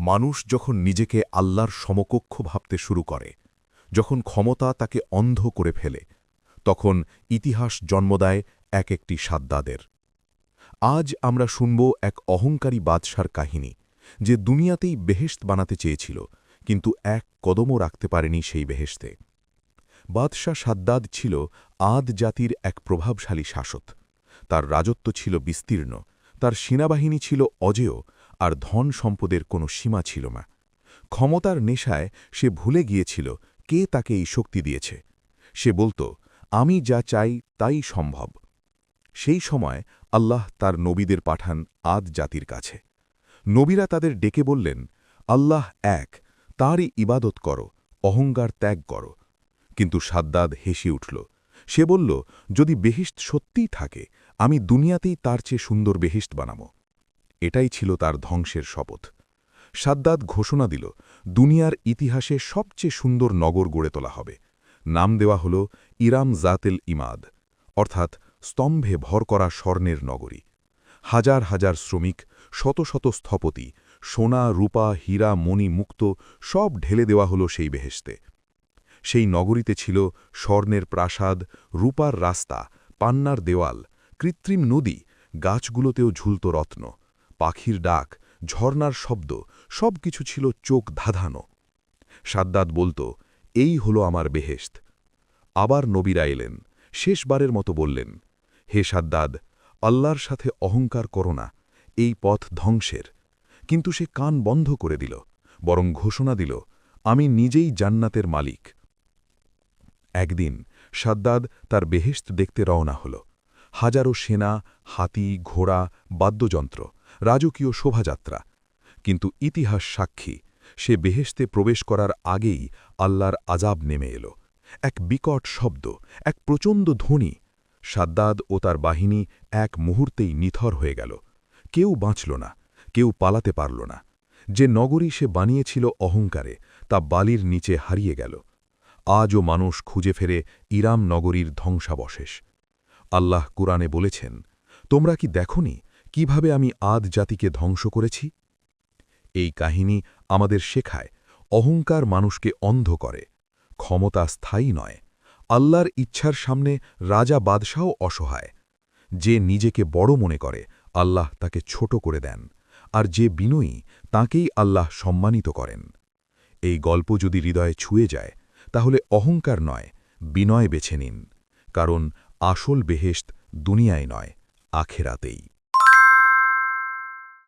মানুষ যখন নিজেকে আল্লাহর সমকক্ষ ভাবতে শুরু করে, যখন ক্ষমতা তাকে অন্ধ করে ফেলে, তখন ইতিহাস জন্ম দেয় এক একটি সাদ্দাদের। আজ আমরা শুনব এক অহংকারী বাদশার কাহিনী, যে দুনিয়াতেই বেহেশত বানাতে চেয়েছিল, কিন্তু এক কদমও রাখতে পারেনি সেই বেহেশতে। বাদশাহ সাদ্দাদ ছিল আদ জাতির এক প্রভাবশালী শাসক। তার রাজত্ব ছিল বিস্তীর্ণ, তার সেনাবাহিনী ছিল অজেয় আর ধন সম্পদের কোনো সীমা ছিল না। ক্ষমতার নেশায় সে ভুলে গিয়েছিল কে তাকে এই শক্তি দিয়েছে। সে বলতো, আমি যা চাই তাই সম্ভব। সেই সময় আল্লাহ তার নবীদের পাঠান আদ জাতির কাছে। নবীরা তাদের ডেকে বললেন, আল্লাহ এক, তারই ইবাদত করো, অহংকার ত্যাগ করো। কিন্তু সাদ্দাদ হেসে উঠল, সে বলল, যদি বেহিস্ত সত্যিই থাকে, আমি দুনিয়াতেই তার চেয়ে সুন্দর বেহিস্ত বানাবো। এটাই ছিল তার ধ্বংসের শপথ। সাদ্দাদ ঘোষণা দিল, দুনিয়ার ইতিহাসে সবচেয়ে সুন্দর নগর গড়ে তোলা হবে। নাম দেওয়া হল ইরাম জাতেল ইমাদ, অর্থাৎ স্তম্ভে ভর করা স্বর্ণের নগরী। হাজার হাজার শ্রমিক, শত শত স্থপতি, সোনা, রূপা, হীরা, মণি, মুক্ত, সব ঢেলে দেওয়া হল সেই বেহেস্তে সেই নগরীতে ছিল স্বর্ণের প্রাসাদ, রূপার রাস্তা, পান্নার দেওয়াল, কৃত্রিম নদী, গাছগুলোতেও ঝুলত রত্ন। পাখির ডাক ঝর্নার শব্দ সব কিছু ছিল চোখ ধাঁধানো। সাদ্দাদ বলতো, এই হল আমার বেহেস্ত আবার নবীরা এলেন, শেষবারের মতো বললেন, হে সাদ্দাদ আল্লাহর সাথে অহংকার করো না, এই পথ ধ্বংসের। কিন্তু সে কান বন্ধ করে দিল, বরং ঘোষণা দিল, আমি নিজেই জান্নাতের মালিক। একদিন সাদ্দাদ তার বেহেস্ত দেখতে রওনা হল। হাজারো সেনা, হাতি, ঘোড়া, বাদ্যযন্ত্র রাজকীয় শোভাযাত্রা। কিন্তু ইতিহাস সাক্ষী, সে বেহেস্তে প্রবেশ করার আগেই আল্লাহর আজাব নেমে এল। এক বিকট শব্দ, এক প্রচণ্ড ধ্বনি, সাদ্দাদ ও তার বাহিনী এক মুহূর্তেই নিথর হয়ে গেল। কেউ বাঁচল না, কেউ পালাতে পারল না। যে নগরী সে বানিয়েছিল অহংকারে, তা বালির নিচে হারিয়ে গেল। আজও মানুষ খুঁজে ফেরে ইরাম নগরীর ধ্বংসাবশেষ। আল্লাহ কুরআনে বলেছেন, তোমরা কি দেখনি কীভাবে আমি আদ জাতিকে ধ্বংস করেছি? এই কাহিনী আমাদের শেখায়, অহংকার মানুষকে অন্ধ করে, ক্ষমতা স্থায়ী নয়, আল্লাহর ইচ্ছার সামনে রাজা বাদশাহ অসহায়, যে নিজেকে বড় মনে করে, আল্লাহ তাকে ছোট করে দেন, আর যে বিনয়ী, তাকেই আল্লাহ সম্মানিত করেন। এই গল্প যদি হৃদয়ে ছুঁয়ে যায়, তাহলে অহংকার নয়, বিনয় বেছে নিন, কারণ আসল বেহেস্ত দুনিয়ায় নয়, আখেরাতেই।